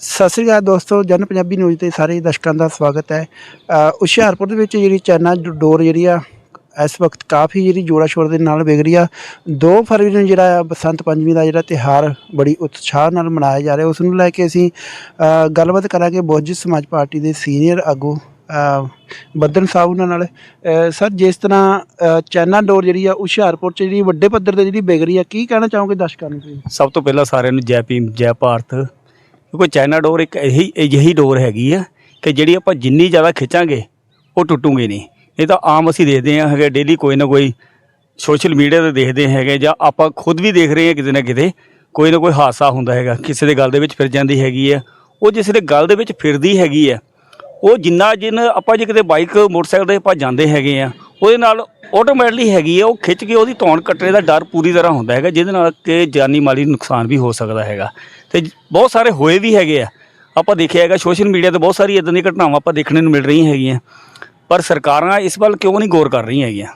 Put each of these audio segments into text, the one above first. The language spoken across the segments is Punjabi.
ਸਤਿ ਸ਼੍ਰੀ ਅਕਾਲ ਦੋਸਤੋ ਜਨ ਪੰਜਾਬੀ ਨਿਊਜ਼ ਤੇ ਸਾਰੇ ਦਰਸ਼ਕਾਂ ਦਾ ਸਵਾਗਤ ਹੈ। ਹੁਸ਼ਿਆਰਪੁਰ ਦੇ ਵਿੱਚ ਜਿਹੜੀ ਚਾਈਨਾ ਡੋਰ ਜਿਹੜੀ ਆ ਇਸ ਵਕਤ ਕਾਫੀ ਜਿਹੜੀ ਜੋੜਾ ਸ਼ੋਰ ਦੇ ਨਾਲ ਵਿਕ ਰਹੀ ਆ। 2 ਫਰਵਰੀ ਨੂੰ ਜਿਹੜਾ ਆ ਬਸੰਤ ਪੰਚਮੀ ਦਾ ਜਿਹੜਾ ਤਿਹਾਰ ਬੜੀ ਉਤਸ਼ਾਹ ਨਾਲ ਮਨਾਇਆ ਜਾ ਰਿਹਾ ਉਸ ਨੂੰ ਲੈ ਕੇ ਅਸੀਂ ਗੱਲਬਾਤ ਕਰਾਂਗੇ ਬਹੁਜਨ ਸਮਾਜ ਪਾਰਟੀ ਦੇ ਸੀਨੀਅਰ ਆਗੂ ਅ, ਬੱਦਨ ਸਾਹਿਬ ਉਹਨਾਂ ਨਾਲ। ਸਰ ਜਿਸ ਤਰ੍ਹਾਂ ਅ, ਚਾਈਨਾ ਡੋਰ ਜਿਹੜੀ ਆ ਹੁਸ਼ਿਆਰਪੁਰ ਚ ਜਿਹੜੀ ਵੱਡੇ ਪੱਧਰ ਤੇ ਜਿਹੜੀ ਵਿਕ ਰਹੀ ਆ ਕੀ ਕਹਿਣਾ ਚਾਹੋਗੇ ਦਰਸ਼ਕਾਂ ਨੂੰ ਤੁਸੀਂ? ਸਭ ਤੋਂ ਪਹਿਲਾਂ ਸਾਰਿਆਂ ਨੂੰ ਜੈ ਭੀਮ ਜੈ ਭਾਰਤ। ਕਿਉਂਕਿ ਚਾਈਨਾ ਡੋਰ ਇੱਕ ਇਹੀ, ਅਜਿਹੀ ਡੋਰ ਹੈਗੀ ਆ ਕਿ ਜਿਹੜੀ ਆਪਾਂ ਜਿੰਨੀ ਜ਼ਿਆਦਾ ਖਿੱਚਾਂਗੇ, ਉਹ ਟੁੱਟੂਗੀ ਨਹੀਂ। ਇਹ ਤਾਂ ਆਮ ਅਸੀਂ ਦੇਖਦੇ ਹਾਂ ਹੈਗੇ ਡੇਲੀ ਕੋਈ ਨਾ ਕੋਈ ਸੋਸ਼ਲ ਮੀਡੀਆ ਤੇ ਦੇਖਦੇ ਹੈਗੇ ਜਾਂ ਆਪਾਂ ਖੁਦ ਵੀ ਦੇਖ ਰਹੇ ਹਾਂ ਕਿਤੇ ਨਾ ਕਿਤੇ, ਕੋਈ ਨਾ ਕੋਈ ਹਾਦਸਾ ਹੁੰਦਾ ਹੈਗਾ। ਕਿਸੇ ਦੇ ਗੱਲ ਦੇ ਵਿੱਚ ਫਿਰ ਜਾਂਦੀ ਹੈਗੀ ਆ। ਉਹ ਜਿਸ ਦੇ ਗੱਲ ਦੇ ਵਿੱਚ ਫਿਰਦੀ ਹੈਗੀ ਆ, ਉਹ ਜਿੰਨਾ ਜਿੰਨ ਆਪਾਂ ਜੇ ਕਿਤੇ ਬਾਈਕ ਮੋਟਰਸਾਈਕਲ ਤੇ ਆਪਾਂ ਜਾਂਦੇ ਹੈਗੇ ਆ, ਉਹਦੇ ਨਾਲ ਆਟੋਮੈਟਿਕਲੀ ਹੈਗੀ ਆ, ਉਹ ਖਿੱਚ ਕੇ ਉਹਦੀ ਧੌਣ ਕੱਟਣੇ ਦਾ ਡਰ ਪੂਰੀ ਤਰ੍ਹਾਂ ਹੁੰਦਾ ਹੈਗਾ, ਜਿਹਦੇ ਨਾਲ ਕਿ ਜਾਨੀ ਮਾਲੀ ਨੁਕਸਾਨ ਵੀ ਹੋ ਸਕਦਾ ਹੈਗਾ। ਤੇ ਬਹੁਤ ਸਾਰੇ ਹੋਏ ਵੀ ਹੈਗੇ ਆ। ਆਪਾਂ ਦੇਖਿਆ ਹੈਗਾ ਸੋਸ਼ਲ ਮੀਡੀਆ ਤੇ ਬਹੁਤ ਸਾਰੀ ਇਦਾਂ ਦੀਆਂ ਘਟਨਾਵਾਂ ਆਪਾਂ ਦੇਖਣ ਨੂੰ ਮਿਲ ਰਹੀਆਂ ਹੈਗੀਆਂ। ਪਰ ਸਰਕਾਰਾਂ ਇਸ ਵੱਲ ਕਿਉਂ ਨਹੀਂ ਗੌਰ ਕਰ ਰਹੀਆਂ ਹੈਗੀਆਂ?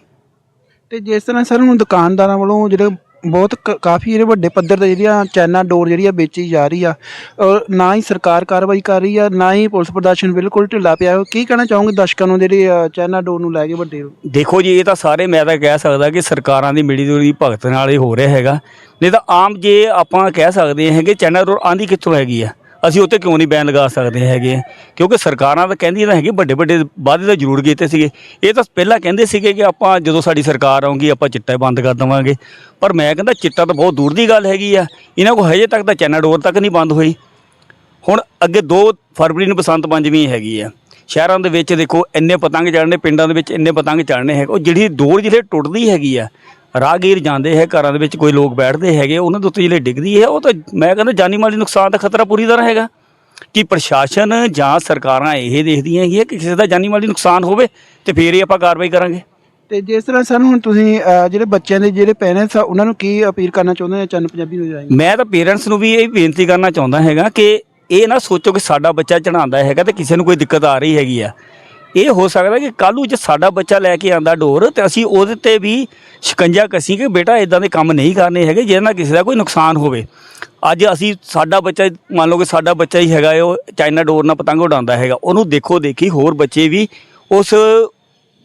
ਤੇ ਜਿਸ ਤਰ੍ਹਾਂ ਸਰ ਹੁਣ ਦੁਕਾਨਦਾਰਾਂ ਵੱਲੋਂ ਜਿਹੜੇ ਬਹੁਤ ਕ- ਕਾਫੀ ਜਿਹੜੇ ਵੱਡੇ ਪੱਧਰ ਤੇ ਜਿਹੜੀਆਂ ਚਾਈਨਾ ਡੋਰ ਜਿਹੜੀ ਆ ਵੇਚੀ ਜਾ ਰਹੀ ਆ। ਔਰ ਨਾ ਹੀ ਸਰਕਾਰ ਕਾਰਵਾਈ ਕਰ ਰਹੀ ਆ ਨਾ ਹੀ ਪੁਲਿਸ ਪ੍ਰਦਰਸ਼ਨ ਬਿਲਕੁਲ ਢਿੱਲਾ ਪਿਆ। ਹੈ। ਕੀ ਕਹਿਣਾ ਚਾਹੋਗੇ ਦਰਸ਼ਕਾਂ ਨੂੰ ਜਿਹੜੀ ਅ, ਚਾਈਨਾ ਡੋਰ ਨੂੰ ਲੈ ਕੇ ਵੱਡੇ? ਦੇਖੋ ਜੀ ਇਹ ਤਾਂ ਸਾਰੇ ਮੈਂ ਤਾਂ ਕਹਿ ਸਕਦਾ ਕਿ ਸਰਕਾਰਾਂ ਦੀ ਮਿਲੀ ਜੁਲੀ ਭਗਤ ਨਾਲ ਇਹ ਹੋ ਰਿਹਾ ਹੈਗਾ। ਨਹੀਂ ਤਾਂ ਆਮ ਜੇ ਆਪਾਂ ਕਹਿ ਸਕਦੇ ਹਾਂ ਕਿ ਚਾਈਨਾ ਡੋਰ ਆਂਦੀ ਕਿੱਥੋਂ ਹੈਗੀ ਆ? ਅਸੀਂ ਉੱਤੇ ਕਿਉਂ ਨਹੀਂ ਬੈਨ ਲਗਾ ਸਕਦੇ ਹੈਗੇ? ਕਿਉਂਕਿ ਸਰਕਾਰਾਂ ਤਾਂ ਕਹਿੰਦੀਆਂ ਤਾਂ ਹੈਗੀ ਵੱਡੇ ਵੱਡੇ ਵਾਅਦੇ ਤਾਂ ਜ਼ਰੂਰ ਕੀਤੇ ਸੀਗੇ। ਇਹ ਤਾਂ ਪਹਿਲਾਂ ਕਹਿੰਦੇ ਸੀਗੇ ਕਿ ਆਪਾਂ ਜਦੋਂ ਸਾਡੀ ਸਰਕਾਰ ਆਉਂਗੀ ਆਪਾਂ ਚਿੱਟਾ ਬੰਦ ਕਰ ਦੇਵਾਂਗੇ। ਪਰ ਮੈਂ ਕਹਿੰਦਾ ਚਿੱਟਾ ਤਾਂ ਬਹੁਤ ਦੂਰ ਦੀ ਗੱਲ ਹੈਗੀ ਆ। ਇਹਨਾਂ ਕੋਲ ਹਜੇ ਤੱਕ ਤਾਂ ਚੈਨਾ ਡੋਰ ਤੱਕ ਨਹੀਂ ਬੰਦ ਹੋਈ। ਹੁਣ ਅੱਗੇ 2 ਫਰਵਰੀ ਨੂੰ ਬਸੰਤ ਪੰਚਮੀ ਹੈਗੀ ਆ। ਸ਼ਹਿਰਾਂ ਦੇ ਵਿੱਚ ਦੇਖੋ, ਇੰਨੇ ਪਤੰਗ ਚੜਨੇ ਪਿੰਡਾਂ ਦੇ ਵਿੱਚ ਇੰਨੇ ਪਤੰਗ ਚੜਨੇ ਹੈ ਉਹ ਜਿਹੜੀ ਡੋਰ ਜਿਹੜੇ ਟੁੱਟਦੀ ਹੈਗੀ ਆ ਰਾਹਗੀਰ ਜਾਂਦੇ ਹੈ ਘਰਾਂ ਦੇ ਵਿੱਚ ਕੋਈ ਲੋਕ ਬੈਠਦੇ ਹੈਗੇ ਉਹਨਾਂ ਦੇ ਉੱਤੇ ਜਿਹੜੇ ਡਿੱਗਦੀ ਹੈ ਉਹ ਤਾਂ ਮੈਂ ਕਹਿੰਦਾ ਜਾਨੀ ਮਾਲੀ ਨੁਕਸਾਨ ਦਾ ਖਤਰਾ ਪੂਰੀ ਤਰ੍ਹਾਂ ਹੈਗਾ। ਕਿ ਪ੍ਰਸ਼ਾਸਨ ਜਾਂ ਸਰਕਾਰਾਂ ਇਹ ਦੇਖਦੀਆਂ ਹੈਗੀਆਂ ਕਿ ਕਿਸੇ ਦਾ ਜਾਨੀ ਮਾਲੀ ਨੁਕਸਾਨ ਹੋਵੇ ਤੇ ਫੇਰ ਹੀ ਆਪਾਂ ਕਾਰਵਾਈ ਕਰਾਂਗੇ? ਤੇ ਜਿਸ ਤਰ੍ਹਾਂ ਸਰ ਹੁਣ ਤੁਸੀਂ ਜਿਹੜੇ ਬੱਚਿਆਂ ਦੇ ਜਿਹੜੇ ਪੈਰੈਂਟਸ ਆ ਉਹਨਾਂ ਨੂੰ ਕੀ ਅਪੀਲ ਕਰਨਾ ਚਾਹੁੰਦੇ ਆ ਚੰਨ ਪੰਜਾਬੀ ਨੂੰ ਜਾਏਂਗੇ ਮੈਂ ਤਾਂ ਪੇਰੈਂਟਸ ਨੂੰ ਵੀ ਇਹ ਬੇਨਤੀ ਕਰਨਾ ਚਾਹੁੰਦਾ ਹੈਗਾ ਕਿ ਇਹ ਨਾ ਸੋਚੋ ਕਿ ਸਾਡਾ ਬੱਚਾ ਚੜਾਉਂਦਾ ਹੈਗਾ ਤੇ ਕਿਸੇ ਨੂੰ ਕੋਈ ਦਿੱਕਤ ਆ ਰਹੀ ਹੈਗੀ ਆ। ਇਹ ਹੋ ਸਕਦਾ ਕਿ ਕੱਲ੍ਹ ਨੂੰ ਜੇ ਸਾਡਾ ਬੱਚਾ ਲੈ ਕੇ ਆਂਦਾ ਡੋਰ ਤੇ ਅਸੀਂ ਉਹਦੇ ਤੇ ਵੀ ਸ਼ਿਕੰਜਾ ਕਸੀ ਕਿ ਬੇਟਾ ਇਦਾਂ ਦੇ ਕੰਮ ਨਹੀਂ ਕਰਨੇ ਹੈਗੇ, ਜਿਹਦੇ ਨਾਲ ਕਿਸੇ ਦਾ ਕੋਈ ਨੁਕਸਾਨ ਹੋਵੇ। ਅੱਜ ਅਸੀਂ ਸਾਡਾ ਬੱਚਾ, ਮੰਨ ਲਓ ਕਿ ਸਾਡਾ ਬੱਚਾ ਹੀ ਹੈਗਾ, ਉਹ ਚਾਈਨਾ ਡੋਰ ਨਾਲ ਪਤੰਗ ਉਡਾਉਂਦਾ ਹੈਗਾ, ਉਹਨੂੰ ਦੇਖੋ ਦੇਖੀ ਹੋਰ ਬੱਚੇ ਵੀ ਉਸ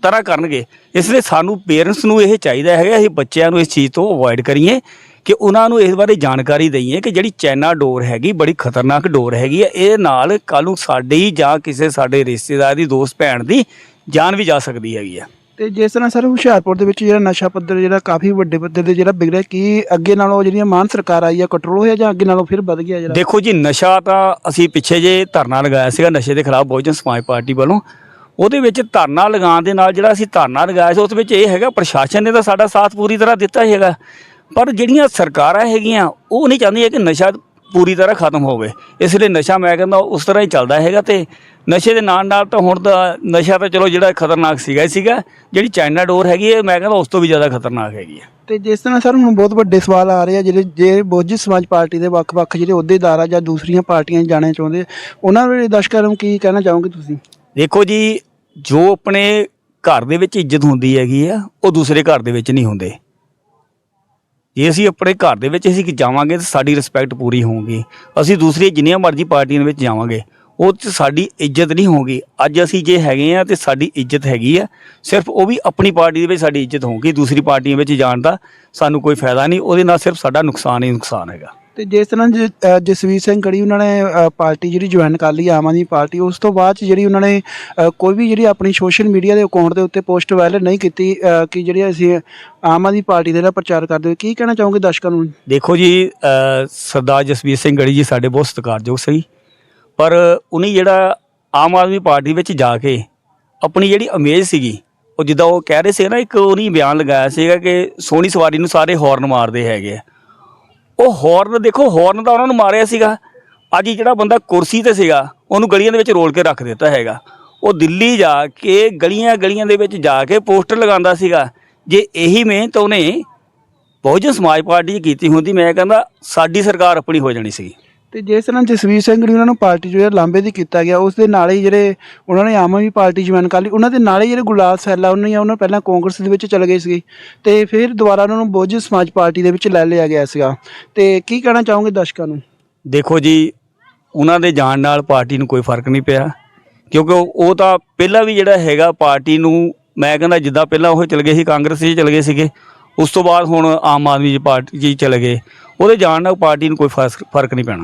ਤਰ੍ਹਾਂ ਕਰਨਗੇ। ਇਸ ਲਈ ਸਾਨੂੰ ਪੇਰੈਂਟਸ ਨੂੰ ਇਹ ਚਾਹੀਦਾ ਹੈਗਾ, ਅਸੀਂ ਬੱਚਿਆਂ ਨੂੰ ਇਸ ਚੀਜ਼ ਤੋਂ ਅਵੋਇਡ ਕਰੀਏ। ਕਿ ਉਹਨਾਂ ਨੂੰ ਇਸ ਬਾਰੇ ਜਾਣਕਾਰੀ ਦਈਏ ਕਿ ਜਿਹੜੀ ਚਾਈਨਾ ਡੋਰ ਹੈਗੀ ਬੜੀ ਖਤਰਨਾਕ ਡੋਰ ਹੈਗੀ ਹੈ। ਇਹ ਨਾਲ ਕੱਲ ਨੂੰ ਸਾਡੀ ਜਾਂ ਕਿਸੇ ਸਾਡੇ ਰਿਸ਼ਤੇਦਾਰ ਦੀ ਦੋਸਤ ਭੈਣ ਦੀ ਜਾਨ ਵੀ ਜਾ ਸਕਦੀ ਹੈਗੀ ਹੈ ਤੇ ਜਿਸ ਤਰ੍ਹਾਂ ਸਰ ਹੁਸ਼ਿਆਰਪੁਰ ਦੇ ਵਿੱਚ ਜਿਹੜਾ ਨਸ਼ਾ ਪੱਧਰ ਜਿਹੜਾ ਕਾਫੀ ਵੱਡੇ ਪੱਧਰ ਤੇ ਜਿਹੜਾ ਵਿਗ ਰਿਹਾ ਕੀ ਅੱਗੇ ਨਾਲੋਂ ਜਿਹੜੀਆਂ ਮਾਨ ਸਰਕਾਰ ਆਈ ਆ ਕੰਟਰੋਲ ਹੋਇਆ ਜਾਂ ਅੱਗੇ ਨਾਲੋਂ ਫਿਰ ਵੱਧ ਗਿਆ ਜਿਹੜਾ? ਦੇਖੋ ਜੀ ਨਸ਼ਾ ਤਾਂ ਅਸੀਂ ਪਿੱਛੇ ਜੇ ਧਰਨਾ ਲਗਾਇਆ ਸੀਗਾ ਨਸ਼ੇ ਦੇ ਖਿਲਾਫ ਬਹੁਜਨ ਸਮਾਜ ਪਾਰਟੀ ਵੱਲੋਂ। ਉਹਦੇ ਵਿੱਚ ਧਰਨਾ ਲਗਾਉਣ ਦੇ ਨਾਲ ਜਿਹੜਾ ਅਸੀਂ ਧਰਨਾ ਲਗਾਇਆ ਸੀ ਉਸ ਵਿੱਚ ਇਹ ਹੈਗਾ ਪ੍ਰਸ਼ਾਸਨ ਨੇ ਤਾਂ ਸਾਡਾ ਸਾਥ ਪੂਰੀ ਤਰ੍ਹਾਂ ਦਿੱਤਾ ਹੀ ਹੈਗਾ। ਪਰ ਜਿਹੜੀਆਂ ਸਰਕਾਰਾਂ ਹੈਗੀਆਂ ਉਹ ਨਹੀਂ ਚਾਹੁੰਦੀਆਂ ਕਿ ਨਸ਼ਾ ਪੂਰੀ ਤਰ੍ਹਾਂ ਖਤਮ ਹੋਵੇ। ਇਸ ਲਈ ਨਸ਼ਾ ਮੈਂ ਕਹਿੰਦਾ ਉਸ ਤਰ੍ਹਾਂ ਹੀ ਚੱਲਦਾ ਹੈਗਾ ਤੇ ਨਸ਼ੇ ਦੇ ਨਾਲ ਨਾਲ ਤਾਂ ਹੁਣ ਤਾਂ ਨਸ਼ਾ ਤਾਂ ਚਲੋ ਜਿਹੜਾ ਖਤਰਨਾਕ ਸੀਗਾ ਹੀ ਸੀਗਾ ਜਿਹੜੀ ਚਾਈਨਾ ਡੋਰ ਹੈਗੀ ਹੈ ਮੈਂ ਕਹਿੰਦਾ ਉਸ ਤੋਂ ਵੀ ਜ਼ਿਆਦਾ ਖਤਰਨਾਕ ਹੈਗੀ ਹੈ। ਤੇ ਜਿਸ ਤਰ੍ਹਾਂ ਸਰ ਹੁਣ ਬਹੁਤ ਵੱਡੇ ਸਵਾਲ ਆ ਰਹੇ ਆ ਜਿਹੜੇ ਜੇ ਬੋਝੀ ਸਮਾਜ ਪਾਰਟੀ ਦੇ ਵੱਖ-ਵੱਖ ਜਿਹੜੇ ਅਹੁਦੇਦਾਰ ਆ ਜਾਂ ਦੂਸਰੀਆਂ ਪਾਰਟੀਆਂ ਜਾਣੇ ਚਾਹੁੰਦੇ ਉਹਨਾਂ ਵੇਲੇ ਦਰਸ਼ਕਾਂ ਨੂੰ ਕੀ ਕਹਿਣਾ ਚਾਹੋਗੇ ਤੁਸੀਂ? ਦੇਖੋ ਜੀ ਜੋ ਆਪਣੇ ਘਰ ਦੇ ਵਿੱਚ ਇੱਜ਼ਤ ਹੁੰਦੀ ਹੈਗੀ ਆ ਉਹ ਦੂਸਰੇ ਘਰ ਦੇ ਵਿੱਚ ਨਹੀਂ ਹੁੰਦੇ। ਜੇ ਅਸੀਂ ਆਪਣੇ ਘਰ ਦੇ ਵਿੱਚ ਅਸੀਂ ਜਾਵਾਂਗੇ ਤਾਂ ਸਾਡੀ ਰਿਸਪੈਕਟ ਪੂਰੀ ਹੋਊਗੀ। ਅਸੀਂ ਦੂਸਰੀ ਜਿੰਨੀਆਂ ਮਰਜ਼ੀ ਪਾਰਟੀਆਂ ਵਿੱਚ ਜਾਵਾਂਗੇ, ਉਹ 'ਚ ਸਾਡੀ ਇੱਜ਼ਤ ਨਹੀਂ ਹੋਊਗੀ। ਅੱਜ ਅਸੀਂ ਜੇ ਹੈਗੇ ਆ ਤੇ ਸਾਡੀ ਇੱਜ਼ਤ ਹੈਗੀ ਆ, ਸਿਰਫ ਉਹ ਵੀ ਆਪਣੀ ਪਾਰਟੀ ਦੇ ਵਿੱਚ ਸਾਡੀ ਇੱਜ਼ਤ ਹੋਊਗੀ, ਦੂਸਰੀ ਪਾਰਟੀਆਂ ਵਿੱਚ ਜਾਣ ਦਾ ਸਾਨੂੰ ਕੋਈ ਫਾਇਦਾ ਨਹੀਂ, ਉਹਦੇ ਨਾਲ ਸਿਰਫ ਸਾਡਾ ਨੁਕਸਾਨ ਹੀ ਨੁਕਸਾਨ ਹੈਗਾ। ਤੇ ਜਿਸ ਤਰ੍ਹਾਂ ਜ- ਅ, ਜਸਵੀਰ ਸਿੰਘ ਗੜੀ ਉਹਨਾਂ ਨੇ ਅ, ਪਾਰਟੀ ਜਿਹੜੀ ਜੁਆਇਨ ਕਰ ਲਈ ਆਮ ਆਦਮੀ ਪਾਰਟੀ ਉਸ ਤੋਂ ਬਾਅਦ 'ਚ ਜਿਹੜੀ ਉਹਨਾਂ ਨੇ ਅ, ਕੋਈ ਵੀ ਜਿਹੜੀ ਆਪਣੀ ਸੋਸ਼ਲ ਮੀਡੀਆ ਦੇ ਅਕਾਊਂਟ ਦੇ ਉੱਤੇ ਪੋਸਟ ਵਾਇਰਲ ਨਹੀਂ ਕੀਤੀ ਅ, ਕਿ ਜਿਹੜੀ ਅਸੀਂ ਆਮ ਆਦਮੀ ਪਾਰਟੀ ਦਾ ਜਿਹੜਾ ਪ੍ਰਚਾਰ ਕਰਦੇ ਹੋਏ ਕੀ ਕਹਿਣਾ ਚਾਹੋਗੇ ਦਰਸ਼ਕਾਂ ਨੂੰ? ਦੇਖੋ ਜੀ ਅ, ਸਰਦਾਰ ਜਸਵੀਰ ਸਿੰਘ ਗੜੀ ਜੀ ਸਾਡੇ ਬਹੁਤ ਸਤਿਕਾਰਯੋਗ ਸੀ ਪਰ ਉਹਨੇ ਜਿਹੜਾ ਆਮ ਆਦਮੀ ਪਾਰਟੀ ਵਿੱਚ ਜਾ ਕੇ ਆਪਣੀ ਜਿਹੜੀ ਇਮੇਜ ਸੀਗੀ ਉਹ ਜਿੱਦਾਂ ਉਹ ਕਹਿ ਰਹੇ ਸੀ ਨਾ ਇੱਕ ਉਹਨੇ ਬਿਆਨ ਲਗਾਇਆ ਸੀਗਾ ਕਿ ਸੋਹਣੀ ਸਵਾਰੀ ਨੂੰ ਸਾਰੇ ਹੌਰਨ ਮਾਰਦੇ ਹੈਗੇ ਆ। ਉਹ ਹੌਰਨ ਦੇਖੋ ਹੌਰਨ ਤਾਂ ਉਹਨਾਂ ਨੂੰ ਮਾਰਿਆ ਸੀਗਾ। ਅੱਜ ਜਿਹੜਾ ਬੰਦਾ ਕੁਰਸੀ ਤੇ ਸੀਗਾ, ਉਹਨੂੰ ਗਲੀਆਂ ਦੇ ਵਿੱਚ ਰੋਲ ਕੇ ਰੱਖ ਦਿੱਤਾ ਹੈਗਾ। ਉਹ ਦਿੱਲੀ ਜਾ ਕੇ ਗਲੀਆਂ ਗਲੀਆਂ ਦੇ ਵਿੱਚ ਜਾ ਕੇ ਪੋਸਟਰ ਲਗਾਉਂਦਾ ਸੀਗਾ। ਜੇ ਇਹੀ ਮਿਹਨਤ ਉਹਨੇ ਬਹੁਜਨ ਸਮਾਜ ਪਾਰਟੀ ਕੀਤੀ ਹੁੰਦੀ, ਮੈਂ ਕਹਿੰਦਾ ਸਾਡੀ ਸਰਕਾਰ ਆਪਣੀ ਹੋ ਜਾਣੀ ਸੀ ਤੇ ਜਿਸ ਤਰ੍ਹਾਂ ਜਸਵੀਰ ਸਿੰਘ ਨੇ ਉਹਨਾਂ ਨੂੰ ਪਾਰਟੀ ਜੋ ਹੈ ਲਾਂਬੇ ਦੀ ਕੀਤਾ ਗਿਆ, ਉਸ ਦੇ ਨਾਲ ਹੀ ਜਿਹੜੇ ਉਹਨਾਂ ਨੇ ਆਮ ਆਦਮੀ ਪਾਰਟੀ ਜੁਆਇਨ ਕਰ ਲਈ, ਉਹਨਾਂ ਦੇ ਨਾਲ ਹੀ ਜਿਹੜੇ ਗੁਲਾਲ ਸੈਲਾ, ਉਹਨਾਂ ਨੇ ਉਹਨਾਂ ਪਹਿਲਾਂ ਕਾਂਗਰਸ ਦੇ ਵਿੱਚ ਚਲੇ ਗਏ ਸੀਗੇ, ਤੇ ਫਿਰ ਦੁਬਾਰਾ ਉਹਨਾਂ ਨੂੰ ਬੋਝ ਸਮਾਜ ਪਾਰਟੀ ਦੇ ਵਿੱਚ ਲੈ ਲਿਆ ਗਿਆ ਸੀਗਾ। ਤੇ ਕੀ ਕਹਿਣਾ ਚਾਹੋਗੇ ਦਰਸ਼ਕਾਂ ਨੂੰ? ਦੇਖੋ ਜੀ, ਉਹਨਾਂ ਦੇ ਜਾਣ ਨਾਲ ਪਾਰਟੀ ਨੂੰ ਕੋਈ ਫ਼ਰਕ ਨਹੀਂ ਪਿਆ, ਕਿਉਂਕਿ ਉਹ ਤਾਂ ਪਹਿਲਾਂ ਵੀ ਜਿਹੜਾ ਹੈਗਾ ਪਾਰਟੀ ਨੂੰ, ਮੈਂ ਕਹਿੰਦਾ ਜਿੱਦਾਂ ਪਹਿਲਾਂ ਉਹ ਚਲੇ ਗਏ ਸੀ, ਕਾਂਗਰਸ 'ਚ ਚਲੇ ਗਏ ਸੀਗੇ, ਉਸ ਤੋਂ ਬਾਅਦ ਹੁਣ ਆਮ ਆਦਮੀ ਪਾਰਟੀ 'ਚ ਚਲੇ ਗਏ, ਉਹਦੇ ਜਾਣ ਨਾਲ ਪਾਰਟੀ ਨੂੰ ਕੋਈ ਫ਼ਰਕ ਨਹੀਂ ਪੈਣਾ।